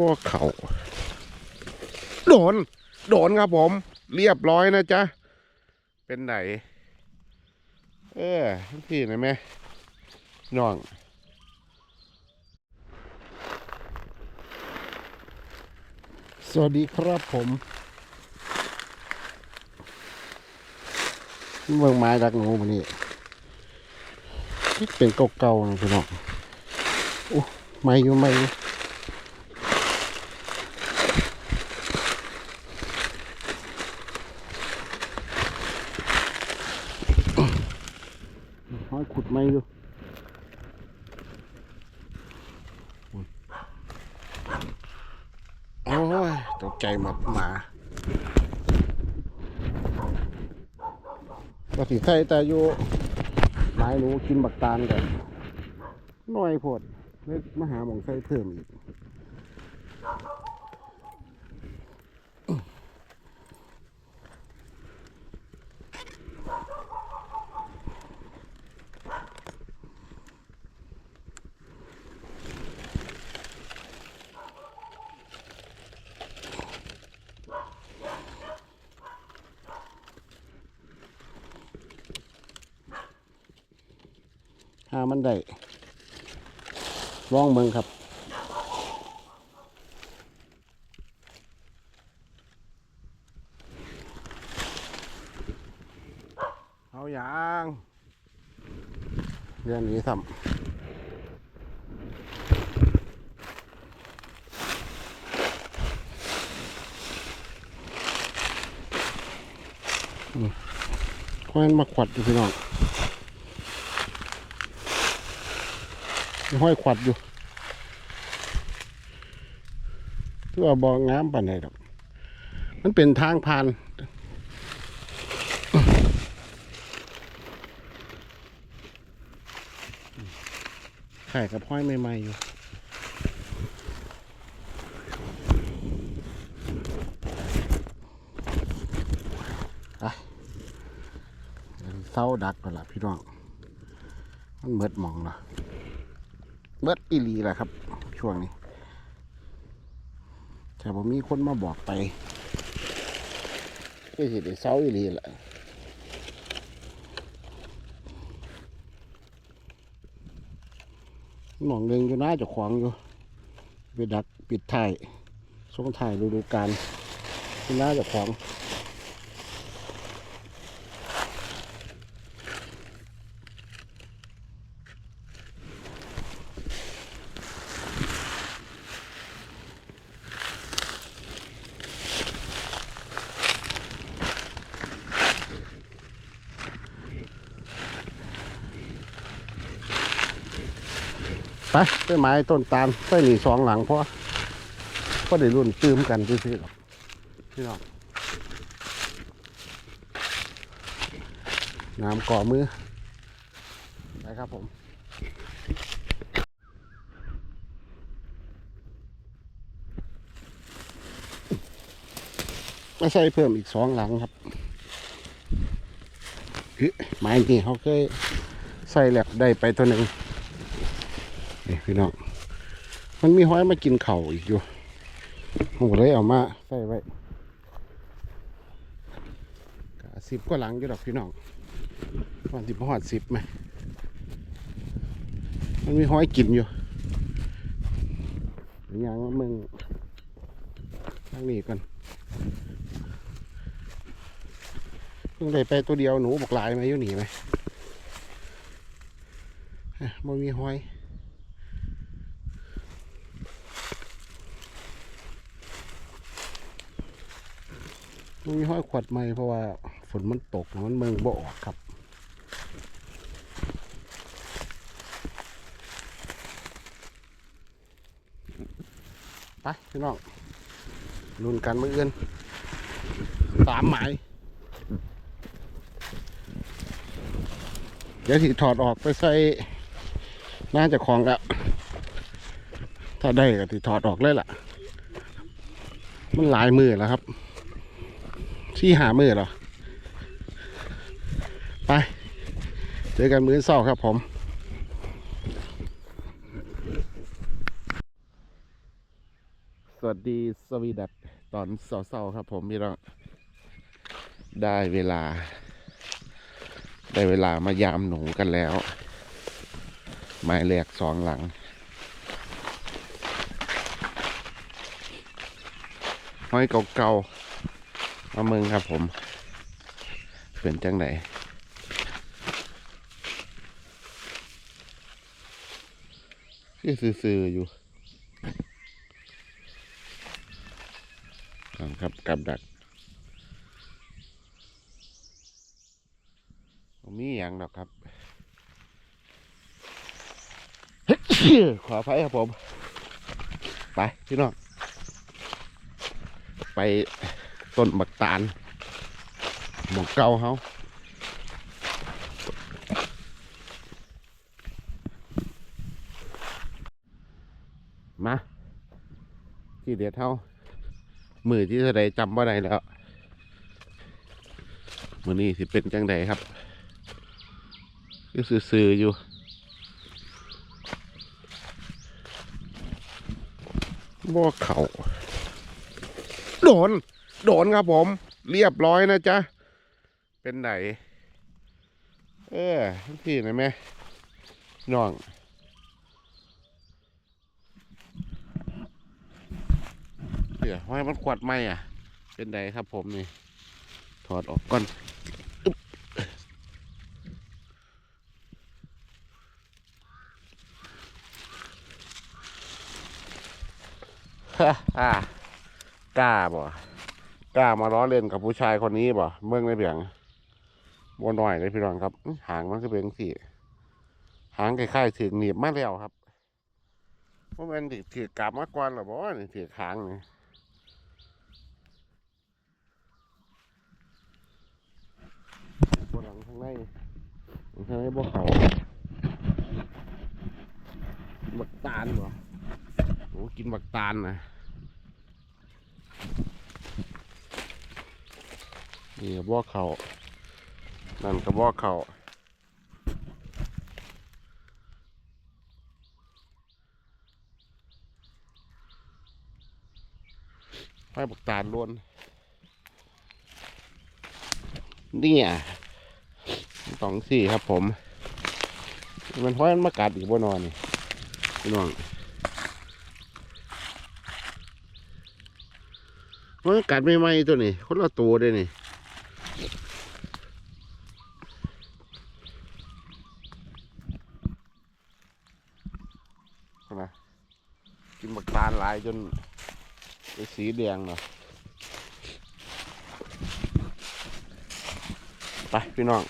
บ่เขาโดน โดนครับผม เรียบร้อยนะจ๊ะ เป็นไหน เออทั้งที่ไหนไหมน้องสวัสดีครับผมเมืองไม้รักหนูมันนี่เป็นเก่าๆนะพี่น้องโอ้ไม่อยู่ไม่อยู่ห้อยขุดไม่อยู่โอ้ย ตกใจหมดหมาปฏิไทยแต่อยู่หลายรู้กินบักตาลกันน้อยโพดเลยมาหาหมองไส้เพิ่มอีก หามันได้ลองเมืองครับเอาอย่างเรื่องนี้ทำอืมแควนมาขวัดอยู่พี่น้อง มีห้อยขวัดอยู่ที่ว่าบองามปานไหนดอก มันเป็นทางผ่าน ไข่กับห้อยใหม่ๆอยู่อะเศร้าดักก่อนละพี่น้อง มันเบิดหมองเนาะ เบิดอีลีแหละครับ ช่วงนี้แต่ผมมีคนมาบอกไปก็สิได้เศร้าอีลีแหละหมองหนึ่งอยู่น้าจะขวางอยู่ไปดักปิดถ่ายช่วงถ่ายฤดูกาลอยู่น้าจะขวาง ไปต้นไม้ต้นตาลต้นหนีสองหลังเพราะเพราะได้รุ่นตื้มกันซื่อๆหรอกพี่น้องน้ำก่อมือไปครับผมไม่ใช่เพิ่มอีกสองหลังครับคือไม้นี่เขาเคยใส่แหลกได้ไปตัวหนึ่ง นี่พี่น้องมันมีห้อยมากินเข่าอีกอยู่ผมเลยเอามาใส่ไว้สิบก็หลังอยู่ดอกพี่น้องวันสิบหอดสิบไหมมันมีห้อยกินอยู่อย่างมึงทางนี้กันเพิ่งได้ไปตัวเดียวหนูบอกลายมาอยู่หนีไหมเอ๊ะมันมีห้อย มีห้อยขวดใหม่เพราะว่าฝนมันตกมันเมืองบ่ออกครับไปพี่น้องลุนกันมืออื่นสามหมายเดี๋ยวที่ถอดออกไปใส่น่าจะคลองแล้วถ้าได้ก็ที่ถอดออกเลยล่ะ มันหลายมือแล้วครับ ที่หามือเหรอ ไป เจอกันมื้อเศร้าครับผมวัสดีสวีดัตตอนเศร้าๆครับผมพี่น้องได้เวลา ได้เวลามายามหนูกันแล้ว ไม้แหลกสองหลัง ห้อยเก่าๆ มาเมืองครับผมเป็นจังไหนคือซื่อๆอยู่ครับกับดักมีอย่างดอกครับ ขออภัยครับผม ไป พี่น้อง ไป ต้นบักตาลหมองเก่าเขามา ที่เดียดเท่า มือที่เท่าใดจำว่าใดแล้ว มือนี้สิเป็นจังใดครับคือซื่อๆอยู่บ่เขาโดน โดนครับผม เรียบร้อยนะจ๊ะ เป็นไหน เออพี่ไหนแม่น้องเดี๋ยวให้มันขวดไหมอะ เป็นไดครับผมนี่ ถอดออกก่อนฮ่าฮ่ากล้าบ่ กล้ามาล้อเล่นกับผู้ชายคนนี้บ่เมืองในเบียงบัหน่อยเลยพี่รองครับหางมันก็เป็นสี่หางคล้ายๆถือหนีบมาแล้วครับเพราะมันถือถือกลับมาก่อนหรอบ่นี่ถือหางนี่บนหลังข้างในข้างในบ่เขาบักตาลบ่โอ้กินบักตาลนะ นี่ก็บ่เขานั่นก็บ่เขาให้บักตาลล้วนเนี่ยสองสี่ครับผม มันเพราะมันมากัดอีกบ่นอนนี่พี่น้องมันกัดไม่ไหมตัวนี้คนละตัวเลยนี่ นะกินบักตาลหลายจนเป็นสีแดงเนาะไปพี่น้อง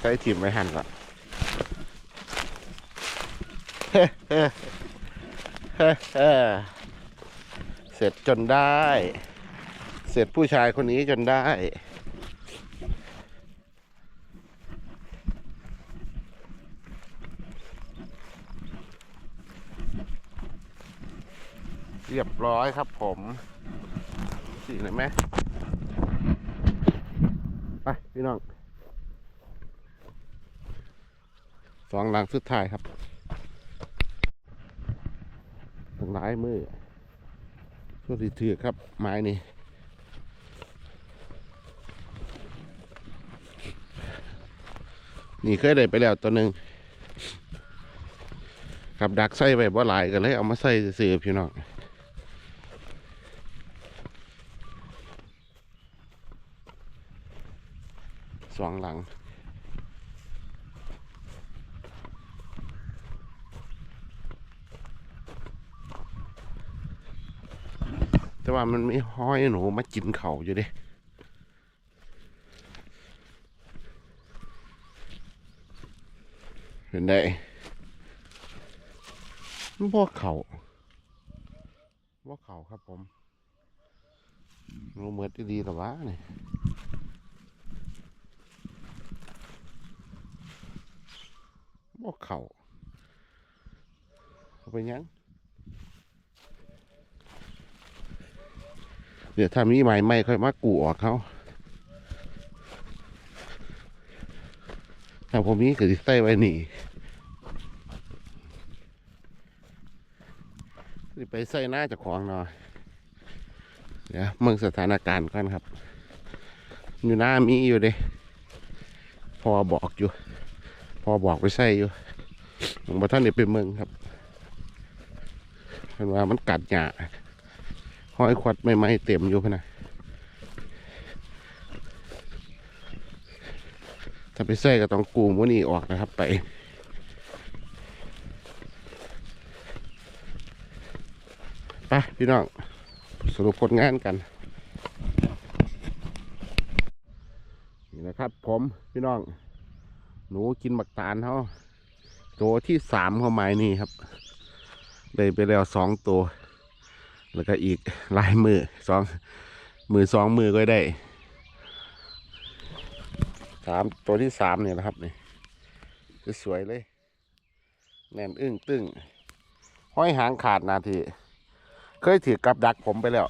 ใช้ถิ่มไว้หั่นก่อนเฮ้เฮ้เฮ้เฮ้เสร็จจนได้ เสร็จผู้ชายคนนี้จนได้ เรียบร้อยครับผมสีไหนอยไหมไปพี่น้องสองหลังสุดท้ายครับทางร้ายมือช่วงที่ถือครับ ไม้นี่นี่เคยได้ไปแล้วตัวหนึ่งกับดักใส่ไว้บ่หลายกันเลยเอามาใส่ซื้อพี่น้อง สองหลัง แต่ว่ามันไม่ห้อยหนูมากินเขาอยู่ดิเห็นได้พวกเขาพวกเขาครับผมรู้เหมือนดีๆหรอวะนี่พ วกเขาเอาไปยังเดี๋ยวถ้ามีใหม่ไม่ค่อยมากูออกเขาถ้าผมมีก็จะใส่ไว้นี่ไปใส่หน้าจะของหน่อยเดี๋ยวเมืองสถานการณ์ก่อนครับ อยู่หน้ามีอยู่เด้พอบอกอยู่ พอบอกไปใส่อยู่ผมบอกท่านเดี๋ยวไปเมืองครับเห็นว่ามันกัดหยาห้อยควัดไม่ไม้เต็มอยู่พะนะถ้าไปใส่ก็ต้องกูมวนี่ออกนะครับไปไปพี่น้องสรุปผลงานกัน นี่นะครับผมพี่น้อง หนูกินบักตาลเขาตัวที่สามเข้าไม้นี่ครับ ได้ไปแล้วสองตัว แล้วก็อีกลายมือสองมือสองมือก็ได้สามตัวที่สามเนี่ยนะครับนี่สวยเลยแน่นอึ้งตึงห้อยหางขาดนาที เคยถือกับดักผมไปแล้ว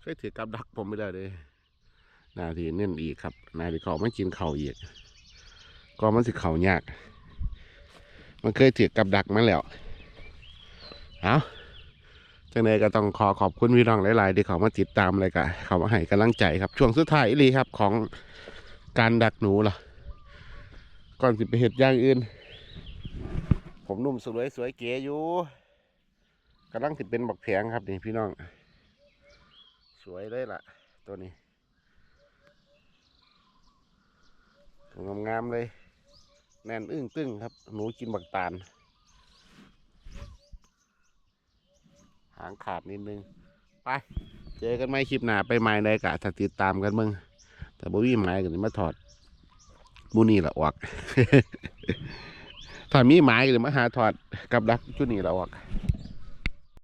เคยถือกับดักผมไปแล้วเด้นาทีเน่นอีกครับ นาทีเขาไม่กินเข่าอีก ก็มันสิเข่ายาก มันเคยถือกับดักมาแล้ว เอาจังใดก็ต้องขอขอบคุณพี่น้องหลาย ๆ ที่เขามาติดตามเลยกะเขามาให้กำลังใจครับ ช่วงสุดท้ายอีลีครับของการดักหนูล่ะ ก่อนสิไปเห็ดอย่างอื่น ผมนุ่มสวยสวยเก๋อยู่กำลังติดเป็นบักแผงครับนี่พี่น้อง สวยเลยล่ะ ตัวนี้งามๆเลย แน่นอึ้งตึ้งครับ หนูกินบักตาล หางขาดนิดนึง ไป เจอกันไหมคลิปหน้าไปไม้ได้กะถ้าติดตามกันมึง แต่บ่มีไม้กันมาถอดบูนี่ละออกถ้ามีไม้กันมาหาถอดกับดักชุดนี้ละออก